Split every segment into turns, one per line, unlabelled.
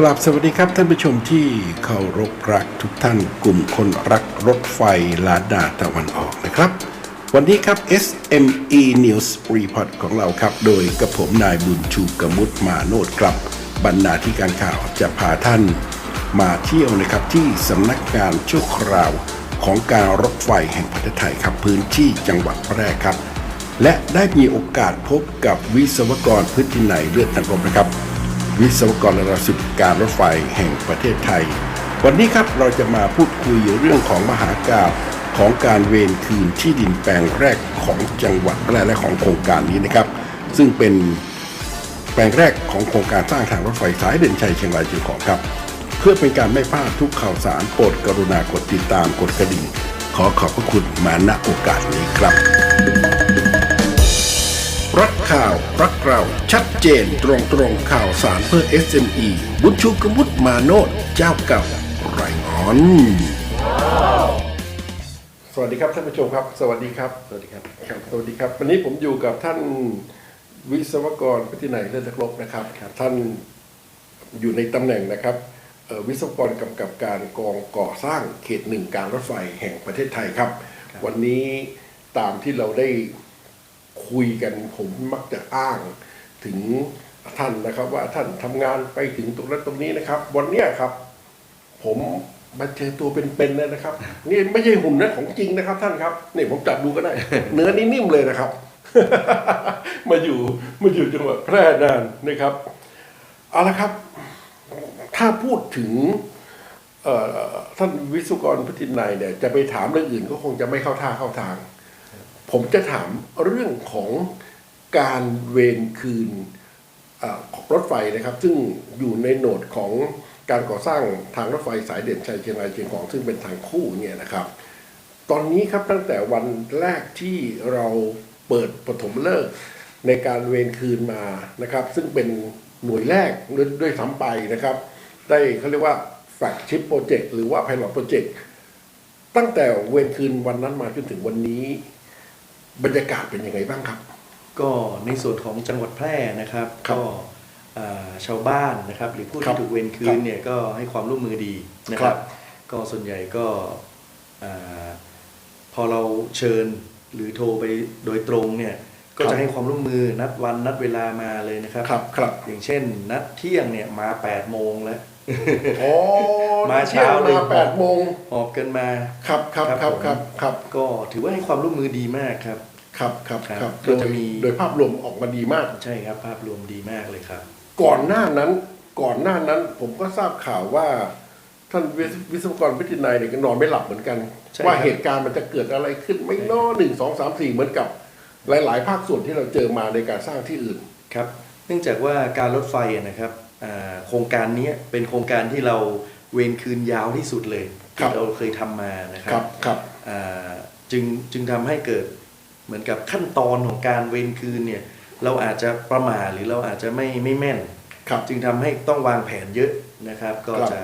กราบสวัสดีครับท่านผู้ชมที่เคารพรักทุกท่านกลุ่มคนรักรถไฟลาดาตะวันออกนะครับ วันนี้ครับ SME News Report ของเราครับ โดยกระผมนายบุญชูกมุตมาโนดครับ บรรณาธิการข่าวจะพาท่านมาเที่ยวนะครับที่สำนักงานชั่วคราวของการรถไฟแห่งประเทศไทยครับพื้นที่จังหวัดแพร่ครับ และได้มีโอกาสพบกับวิศวกรพื้นที่ไหนเลือดนักรบนะครับ วิศวกรระดับสิบการรถไฟแห่งประเทศไทย วันนี้ครับเราจะมาพูดคุยเรื่องของมหากาบของการเวรคืนที่ดินแปลงแรกของจังหวัดแพร่และของโครงการนี้นะครับ ซึ่งเป็นแปลงแรกของโครงการสร้างทางรถไฟสายเด่นชัยเชียงรายเชียงของครับ เพื่อเป็นการไม่พลาดทุกข่าวสารโปรดกรุณากดติดตามกดกระดิ่งขอขอบพระคุณมาณโอกาสนี้ครับ ข่าว รักเราชัดเจนตรงตรงข่าวสารเพื่อ SME บุญชูกมุตมาโนดเจ้าเก่าไรงอน สวัสดีครับท่านผู้ชมครับ สวัสดีครับ สวัสดีครับครับสวัสดีครับ วันนี้ผมอยู่กับท่านวิศวกรพัฒนัยเลิศนักรบนะครับ ท่านอยู่ในตำแหน่งนะครับเอ่อวิศวกรกำกับการกองก่อสร้างเขตหนึ่งการรถไฟแห่งประเทศไทยครับ วันนี้ตามที่เราได้ คุยกันผมมักจะอ้างถึงท่านนะครับ ว่าท่านทำงานไปถึงตรงนั้นตรงนี้นะครับ วันเนี้ยครับ ผมมาเจอตัวเป็นๆเลยนะครับ นี่ไม่ใช่หุ่นนะของจริงนะครับ ท่านครับนี่ผมจับดูก็ได้ เนื้อนี่นิ่มเลยนะครับ มาอยู่มาอยู่จังหวัดแพร่นานนะครับเอาละครับ ถ้าพูดถึงท่านวิศวกรพัทินัยเนี่ยจะไปถามเรื่องอื่นก็คงจะไม่เข้าท่าเข้าทาง ผมจะถามเรื่องของการเวรคืนอ่อรถไฟนะครับ ซึ่งอยู่ในโหนดของการก่อสร้างทางรถไฟสายเด่นชัยเชียงรายเชียงของซึ่งเป็นทางคู่เนี่ยนะครับ ตอนนี้ครับตั้งแต่วันแรกที่เราเปิดปฐมฤกษ์ในการเวรคืนมานะครับ ซึ่งเป็นหน่วยแรกด้วยวยซ้ำไปนะครับ ได้เขาเรียกว่าแฟกชิปโปรเจกต์หรือว่า i พ o t โปรเจกต์ตั้งแต่เวรคืนวันนั้นมาจนถึงวันนี้ บรรยากาศเป็นยังไงบ้างครับ
ก็ในส่วนของจังหวัดแพร่นะครับ
ครับ
ก็อ่าชาวบ้านนะครับ หรือผู้
ครั
ที่
บ
ถูกเวรคื
ครั
น
บ
เนี่ยก็ให้ความร่วมมือดีนะค
ครั
รับบก็ส่วนใหญ่ก็อาพอเราเชิญหรือโทรไปโดยตรงเนี่ยก็
ครับ
จะให้ความร่วมมือนัดวันนัดเวลามาเลยนะครับ
ครับครับ
อย่างเช่น นัดเที่ยงเนี่ยมา8โมงแล้ว
โอ้
มาเช้าเลย
มาแปดโมง
ออกกันมา
ครับครับครับครับครับ
ก็ถือว่าให้ความร่วมมือดีมากครับ
ครับครับ
ครับ
ครับ
ก็
โด
จะ
ย
มี
โดยภาพรวมออกมาดีมาก
ใช่ครับ ภาพรวมดีมากเลยครับ
ก่อนหน้านั้นก่อนหน้านั้นผมก็ทราบข่าวว่า ท่านวิศวิศวกรพิจิตรนายเนี่ยก็นอนไม่หลับเหมือนกัน
ใช่
ว่า
ครับ
เหตุการณ์มันจะเกิดอะไรขึ้นไม่น้อหนึ่งสองสามสี่เหมือนกับ หลาย ๆ ภาคส่วนที่เราเจอมาในการสร้างที่อื่น
ครับ เนื่องจากว่าการรถไฟอะนะครับอ่า โครงการเนี้ยเป็นโครงการที่เราเวรคืนยาวที่สุดเลย
ครั
ที่
บ
เราเคยทำมานะค
ค
รั
รั
บบ
ครับ
อ่าจึงจึงทำให้เกิดเหมือนกับขั้นตอนของการเวรคืนเนี่ยเราอาจจะประมาทหรือเราอาจจะไม่ไม่แม่น
ครับ
จึงทำให้ต้องวางแผนเยอะนะครับ ก็
ครับ
จะ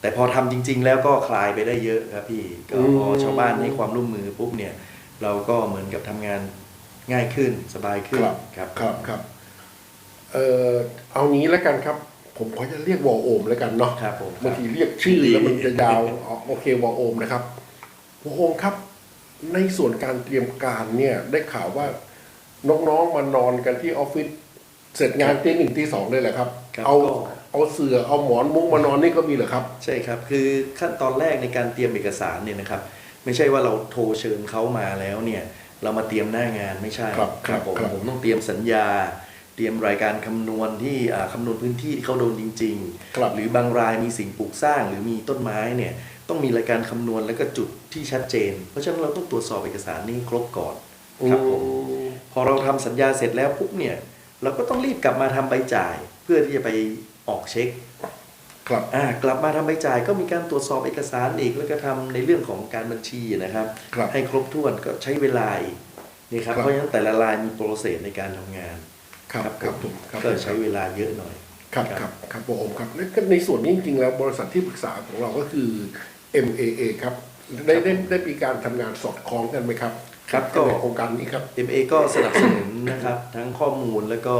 แต่พอทำจริง ๆ แล้วก็คลายไปได้เยอะครับพี่ก็
อืม
พอชาวบ้านให้ความร่วมมือปุ๊บเนี่ย เราก็เหมือนกับทำงานง่ายขึ้นสบายขึ้น
ครับ
ครับ
ครับครับ เอ่อเอางี้แล้วกันครับ ผมขอจะเรียกวอลโอมแล้วกันเนาะ
ครับผม
บางทีเรียกชื่อ
ดี
แล้วมันจะยาวอ๋อโอเควอลโอมนะครับวอลโอมครับ ในส่วนการเตรียมการเนี่ยได้ข่าวว่าน้องๆมานอนกันที่ออฟฟิศเสร็จงานตีหนึ่งตีสองเลยแหละครับ
ครับ
เอา
ก็
เอาเสือเอาหมอนมุ้งมานอนนี่ก็มีเหรอครับ
ใช่ครับ คือขั้นตอนแรกในการเตรียมเอกสารเนี่ยนะครับ ไม่ใช่ว่าเราโทรเชิญเขามาแล้วเนี่ย เรามาเตรียมหน้างานไม่ใช่
ครับครับ
ผม
ครับ
ผมต้องเตรียมสัญญา เตรียมรายการคำนวณที่อ่าคำนวณพื้นที่ที่เขาโดนจริง
ครับ
หรือบางรายมีสิ่งปลูกสร้างหรือมีต้นไม้เนี่ยต้องมีรายการคำนวณแล้วก็จุดที่ชัดเจน เพราะฉะนั้นเราต้องตรวจสอบเอกสารนี้ให้ครบก่อนครับผม
อืม
พอเราทำสัญญาเสร็จแล้วปุ๊บเนี่ยเราก็ต้องรีบกลับมาทำใบจ่าย เพื่อที่จะไปออกเช็ค
ครับ
อ่ากลับมาทำใบจ่ายก็มีการตรวจสอบเอกสารอีกแล้วก็ทำในเรื่องของการบัญชีนะครับ
ครับ
ให้ครบถ้วนก็ใช้เวลาอีกนี่ครับ
ครับ
เพราะฉะนั้นแต่ละรายมีโปรเซสในการทำงาน
ครับครับผมครับ
ก็ใช้เวลาเยอะหน่อย
ครับครับครับวอลโอมครับแล้วก็ในส่วนนี้จริงๆแล้วบริษัทที่ปรึกษาของเราก็คือ MAA ครับได้ได้ได้มีการทำงานสอดคล้องกันไหมครับ
ครับก็
ในโครงการนี้ครับ
MA ก็สนับสนุนนะครับ ทั้งข้อมูลแล้วก็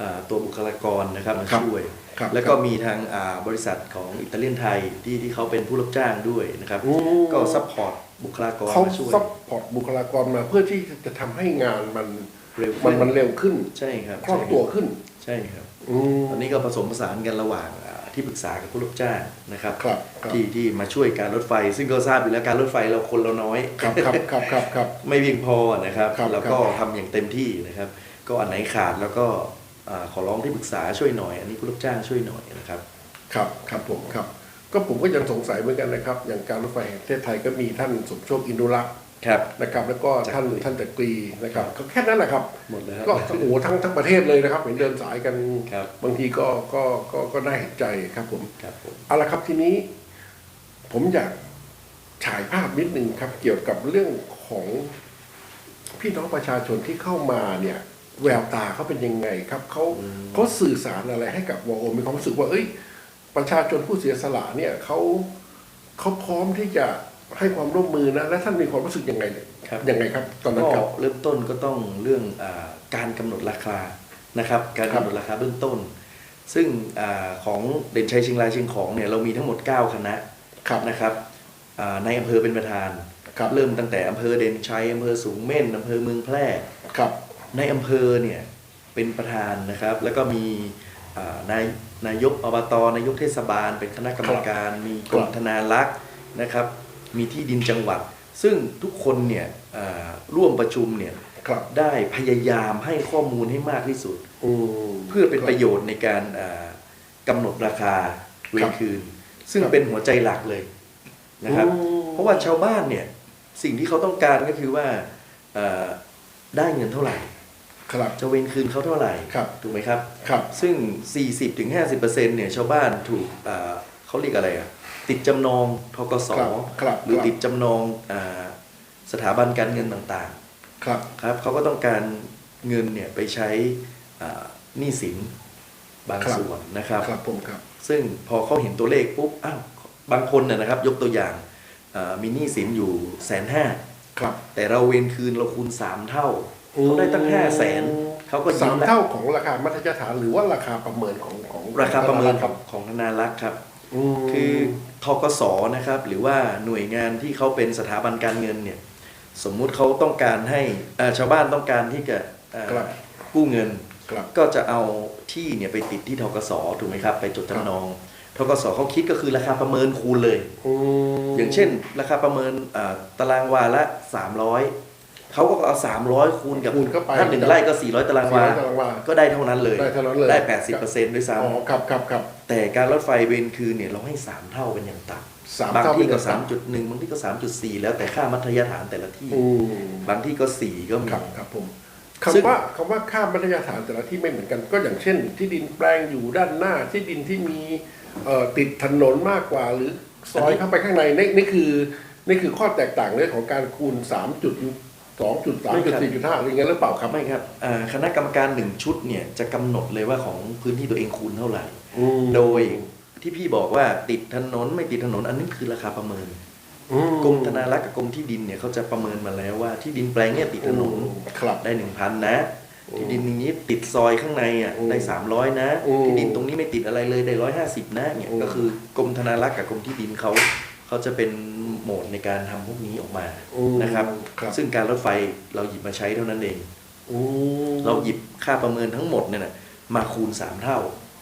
อ่าตัวบุคลากรนะครับมา
ครับ
ช่วย
ครับ
แล้วก็มีทางอ่าบริษัทของอิตาเลียนไทยที่ที่เขาเป็นผู้รับจ้างด้วยนะครับ
อืม
ก็ซัพพอร์ตบุคลากร
เขา
มาช่วย
ซัพพอร์ตบุคลากรมาเพื่อที่จะทำให้งานมัน
เร็ว
มัน
ขึ้น
มันเร็วขึ้น
ใช่ครับ
คล่องตัวขึ้น
ใช่ครับ
อืม
ตอนนี้ก็ผสมผสานกันระหว่างอ่าที่ปรึกษากับผู้รับจ้างนะครับ
ครับครับ
ที่ที่มาช่วยการรถไฟ ซึ่งก็ทราบอยู่แล้วการรถไฟเราคนเราน้อย
ครับครับครับครับครับ
ไม่เพียงพอนะครับ
ครับ
แล้วก็
ครับ
ทำอย่างเต็มที่นะครับ ก็อันไหนขาดแล้วก็อ่าขอร้องที่ปรึกษาช่วยหน่อย อันนี้ผู้รับจ้างช่วยหน่อยนะครับ
ครับครับผมครับ ก็ผมก็ยังสงสัยเหมือนกันนะครับ อย่างการรถไฟแห่งประเทศไทยก็มีท่านสมโชคอินดุรักษ์
ครับ
นะครับ แล้วก็ท่าน
จักรี
ท่านจักรีนะครับ ก็แค่นั้นแหละครับ
หมดแล้ว
ก็โอ้โหทั้งทั้งประเทศเลยนะครับ เห็นเดินสายกัน
ครับ
บางทีก็ก็ก็ก็น่าเห็นใจครับผม
ครับผม
เอาละครับทีนี้ ผมอยากฉายภาพนิดนึงครับ เกี่ยวกับเรื่องของพี่น้องประชาชนที่เข้ามาเนี่ยแววตาเขาเป็นยังไงครับเขาเขาสื่อสารอะไรให้กับวอโอมีความรู้สึกว่า เอ้ย ประชาชนผู้เสียสละเนี่ยเขาเขาพร้อมที่จะ ให้ความร่วมมือนะ และท่านมีความรู้สึกยังไงเนี่ย
ครับ
ยังไงครับ ตอนนั้น
ก็
ครับ
เริ่มต้นก็ต้องเรื่องอาการกำหนดราคานะครับ การ
ครับ
กำหนดราคาเบื้องต้น ซึ่งอาของเด่นชัยเชียงรายเชียงของเนี่ยเรามีทั้งหมด 9 คณะ
ครับ
นะครับอ่าในอำเภอเป็นประธาน
ครับ
เริ่มตั้งแต่อำเภอเด่นชัยอำเภอสูงเม่นอำเภอเมืองแพร่
ครับ
ในอำเภอเนี่ยเป็นประธานนะครับ แล้วก็มีอ่านายนายกอบตนายกเทศบาล เป็นคณะกรรมการ มีกรมธนารักษ์นะครับ มีที่ดินจังหวัด ซึ่งทุกคนเนี่ยอ่าร่วมประชุมเนี่ย
ครับ
ได้พยายามให้ข้อมูลให้มากที่สุด
อืม
เพื่อเป็นประโยชน์ในการอ่ากำหนดราคาเว
ครั
ร
บ
คืน ซึ่ง
ครับ
เป็นหัวใจหลักเลยนะครับ
อืม
เพราะว่าชาวบ้านเนี่ยสิ่งที่เขาต้องการก็คือว่าเอ่อได้เงินเท่าไหร่
ครับ
จะเวรคืนเขาเท่าไหร่
ครับ
ถูกไหมครับ
ครับ
ซึ่ง40-50%เนี่ยชาวบ้านถูกอ่าเขาเรียกอะไรอะ ติดจำนองทกส
ครับครับ
หรือ
ครับ
ติดจำนองอาสถาบันการเงินต่าง
ครับ
ๆครับเขาก็ต้องการเงินเนี่ยไปใช้อ่าหนี้สินบาง
ครับ
ส่วนนะครับ
ครับผมครับ
ซึ่งพอเขาเห็นตัวเลขปุ๊บอ้าวบางคนนะนะครับ ยกตัวอย่างอ่ามีหนี้สินอยู่แสนห้า
ครับ
แต่เราเวนคืนเราคูณสามเท่าเขาได้ตั้งห้าแสนเขาก็
สา
ยิ้
ม
มแล้ว
เท่าของราคามาตรฐานหรือว่าราคาประเมินของของ
ราคาประเมิน
ค
ข
รั
อบงของธนารักษ์ครับ
ม
คือทกสนะครับ หรือว่าหน่วยงานที่เขาเป็นสถาบันการเงินเนี่ย สมมุติเขาต้องการให้อ่าชาวบ้านต้องการที่จะอ่า
ครับ
กู้เงิน
ครับ
ก็จะเอาที่เนี่ยไปติดที่ทกสถูกไหมครับ ไปจดจำนองทกสเขาคิดก็คือราคาประเมินคูณเลย
ม
อย่างเช่น ราคาประเมินอ่าตารางวาละ 300 เขาก็เอา300คูณกับ
คูณเข้าไป
ถ้าหนึ่งไร่ก็400ตารางวา
400ตารางวา
ก็ได้เท่านั้นเลย
ได้เท่านั้นเลย
ได้80%ด้วยซ้
อ๋อครับครับครับำ
แต่การรถไฟเวนคืนเนี่ยเราให้3เท่าเป็นอย่างต่
สามำ
บาง
เท่า
ที่ก็
เป็นอย่างต่
3.1บางที่ก็3.4แล้วแต่ค่ามัธยฐานแต่ละที่
อืม
บางที่ก็4ก็มี
ครับครับผม
ซึ่ง
คำว่าคำว่าค่ามัธยฐานแต่ละที่ไม่เหมือนกัน ก็อย่างเช่น ที่ดินแปลงอยู่ด้านหน้า ที่ดินที่มีเอ่อติดถนนมากกว่า หรือซอยเข้าไปข้างในนี่นี่คือนี่คือข้อแตกต่างเรื่องของการคูณ 3 จุด 2จุด3จุด4จุด5อะไรเงี้ยหรือเปล่าครับ
ไม่ครับอ่าคณะกรรมการหนึ่งชุดเนี่ยจะกำหนดเลยว่าของพื้นที่ตัวเองคูณเท่าไหร่
อืม
โดยที่พี่บอกว่าติดถนนไม่ติดถนนอันนี้คือราคาประเมิน
อืม
กรมธนารักษ์กับกรมที่ดินเนี่ยเขาจะประเมินมาแล้วว่าที่ดินแปลงเนี่ยติดถนน
ครับ
ได้หนึ่งพันนะ
อืม
ที่ดินนี้ติดซอยข้างในอะ
อืม
ได้สามร้อยนะ
อืม
ที่ดินตรงนี้ไม่ติดอะไรเลยได้ร้อยห้าสิบนะเนี่ย
อืม
ก็คือกรมธนารักษ์กับกรมที่ดินเขา เขาจะเป็นโหมดในการทำพวกนี้ออกมา
อืม
นะครับ
ครับ
ซึ่งการรถไฟเราหยิบมาใช้เท่านั้นเอง
อืม
เราหยิบค่าประเมินทั้งหมดเนี่ยนะมาคูณสามเท่า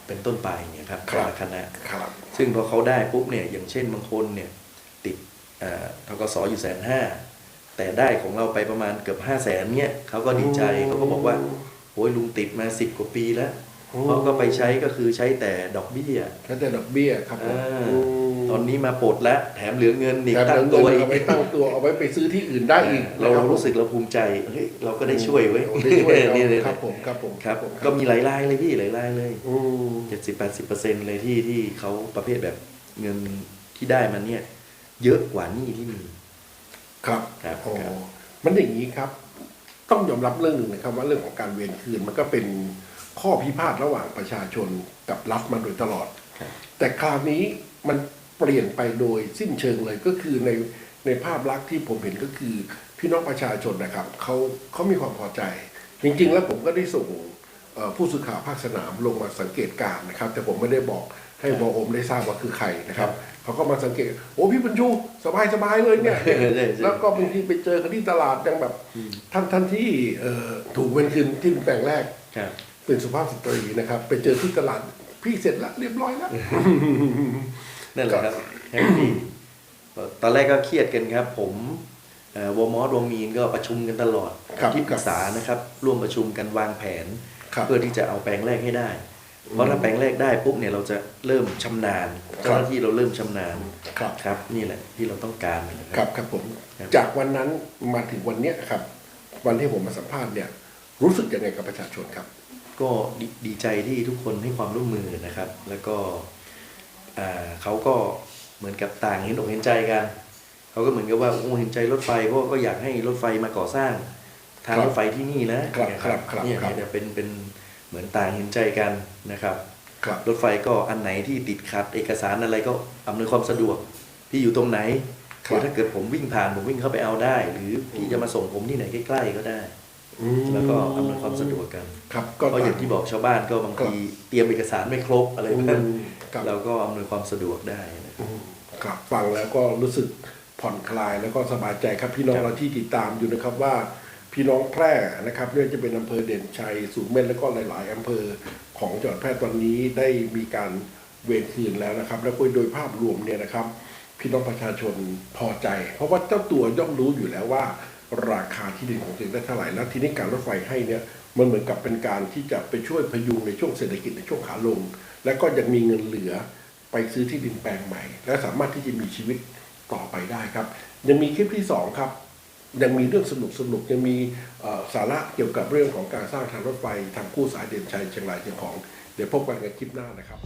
เป็นต้นไปเนี่ยครับ
ครับ
แต่ละคณะ
ครับ
ซึ่งพอเขาได้ปุ๊บเนี่ยอย่างเช่นบางคนเนี่ยติดเอ่อทกสอยู่แสนห้าแต่ได้ของเราไปประมาณเกือบห้าแสนเนี่ยเขาก็ดีใจเขาก็บอกว่าโอ้ยลุงติดมาสิบกว่าปีแล้ว
อืม
เขาก็ไปใช้ก็คือใช้แต่ดอกเบี้ย
แค่แต่ดอกเบี้ยครับผม
อ่า
ม
ตอนนี้มาปลดแล้วแถมเหลือเงินอีก
แต่
ตั้ง
เงิ
ตั
น
วอี
เอา
ก
ไปตั้งตัวเอาไว้ไปซื้อที่อื่นได้อีก
เราเรารู้สึกเราภูมิใจเฮ้ยเราก็ได้ช่วยเว้ย
โอ้ได้ช่วยเขา
เนี่ยเนี่ย
ครับผมครับผม
ครับ
ผม
ก็มีหลายรายเลยพี่หลายรายเลย
อืม
เจ็ดสิบแปดสิบเปอร์เซ็นเลยที่ที่เขาประเภทแบบเงินที่ได้มันเนี่ย เยอะกว่าหนี้ที่มี
ครับ
ครับ
โอ้
ครับ
มันอย่างนี้ครับ ต้องยอมรับเรื่องหนึ่งนะครับ ว่าเรื่องของการเวรคืนมันก็เป็นข้อพิพาทระหว่างประชาชนกับรัฐมาโดยตลอด
ครับ
แต่คราวนี้มัน เปลี่ยนไปโดยสิ้นเชิงเลยก็คือในในภาพลักษณ์ที่ผมเห็นก็คือพี่น้องประชาชนนะครับเขาเขามีความพอใจ จริง ๆ แล้วผมก็ได้ส่งเอ่อผู้สื่อข่าวภาคสนามลงมาสังเกตการณ์นะครับ แต่ผมไม่ได้บอกให้วอโอมได้ทราบว่าคือใครนะครับเขาก็มาสังเกตโอ้พี่บรรจุสบายสบายๆเลยเนี่ย
ใช่ใช่
แล้วก็บางทีไปเจอกันที่ตลาดยังแบบท่านท่านที่เอ่อถูกเวนคืนที่แปลงแรก
ครับ
เป็นสุภาพสตรีนะครับ ไปเจอที่ตลาดพี่เสร็จแล้วเรียบร้อยแล้ว
นั่นแหละครับแฮปปี้ตอนแรกก็เครียดกันครับ ผมเอ่อวอมอสวมีนก็ประชุมกันตลอด
ครับ
ที่ปรึกษานะครับ ร่วมประชุมกันวางแผน
ครับ
เพื่อที่จะเอาแปลงแรกให้ได้ เพราะถ้าแปลงแรกได้ปุ๊บเนี่ยเราจะเริ่มชำนาญเจ้าหน้าที่เราเริ่มชำนาญ
ครับ
ครับ นี่แหละที่เราต้องการนะ
ค
ค
รั
รั
บบครับผม
ครับ
จากวันนั้นมาถึงวันเนี้ยครับ วันที่ผมมาสัมภาษณ์เนี่ย รู้สึกยังไงกับประชาชนครับ
ก็ดีดีใจที่ทุกคนให้ความร่วมมือนะครับ แล้วก็อ่า เขาก็เหมือนกับต่างเห็นอกเห็นใจกันเขาก็เหมือนกับว่าโอ้เห็นใจรถไฟเพราะว่าก็อยากให้รถไฟมาก่อสร้าง ทาง
ครับ
รถไฟที่นี่นะครับเนี่ย
ครับครับ
เนี่ย
ครับ
เนี่ยเป็นเป็นเหมือนต่างเห็นใจกันนะครับ
ครับ
รถไฟก็อันไหนที่ติดขัด เอกสารอะไรก็อำนวยความสะดวกพี่อยู่ตรงไหน
ครับ
หรือถ้าเกิดผมวิ่งผ่านผมวิ่งเข้าไปเอาได้ หรือพี่จะมาส่งผมที่ไหนใกล้ๆก็ได้
อืม
แล้วก็อำนวยความสะดวกกัน
ครับ
เพราะอย่างที่บอกชาวบ้านก็บางทีเตรียมเอกสารไม่ครบอะไร
อื
แบบ
ม ครับ
เราก็อำนวยความสะดวกได้นะ
อืมครับฟังแล้วก็รู้สึกผ่อนคลายแล้วก็สบายใจครับพี่น้อง
ครับ
เราที่ติดตามอยู่นะครับว่า พี่น้องแพร่นะครับไม่ว่าจะเป็นอำเภอเด่นชัยสูงเม่นแล้วก็หลาย ๆอำเภอของจังหวัดแพร่ตอนนี้ได้มีการเวรคืนแล้วนะครับ แล้วก็โดยภาพรวมเนี่ยนะครับ พี่น้องประชาชนพอใจ เพราะว่าเจ้าตัวย่อมรู้อยู่แล้วว่า ราคาที่ดินของตัวเองได้เท่าไหร่แล้วทีนี้การรถไฟให้เนี่ยมันเหมือนกับเป็นการที่จะไปช่วยพยุงในช่วงเศรษฐกิจในช่วงขาลง แล้วก็ยังมีเงินเหลือไปซื้อที่ดินแปลงใหม่ และสามารถที่จะมีชีวิตต่อไปได้ครับ ยังมีคลิปที่สองครับ ยังมีเรื่องสนุกสนุกยังมีสาระเกี่ยวกับเรื่องของการสร้างทางรถไฟทางคู่สายเด่นชัยเชียงรายเชียงของ เดี๋ยวพบกันในคลิปหน้านะครับ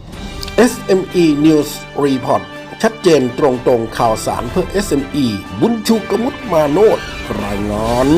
SME News Report ชัดเจนตรงตรงข่าวสารเพื่อ SME บุญชูกมุตมาโนดรายงาน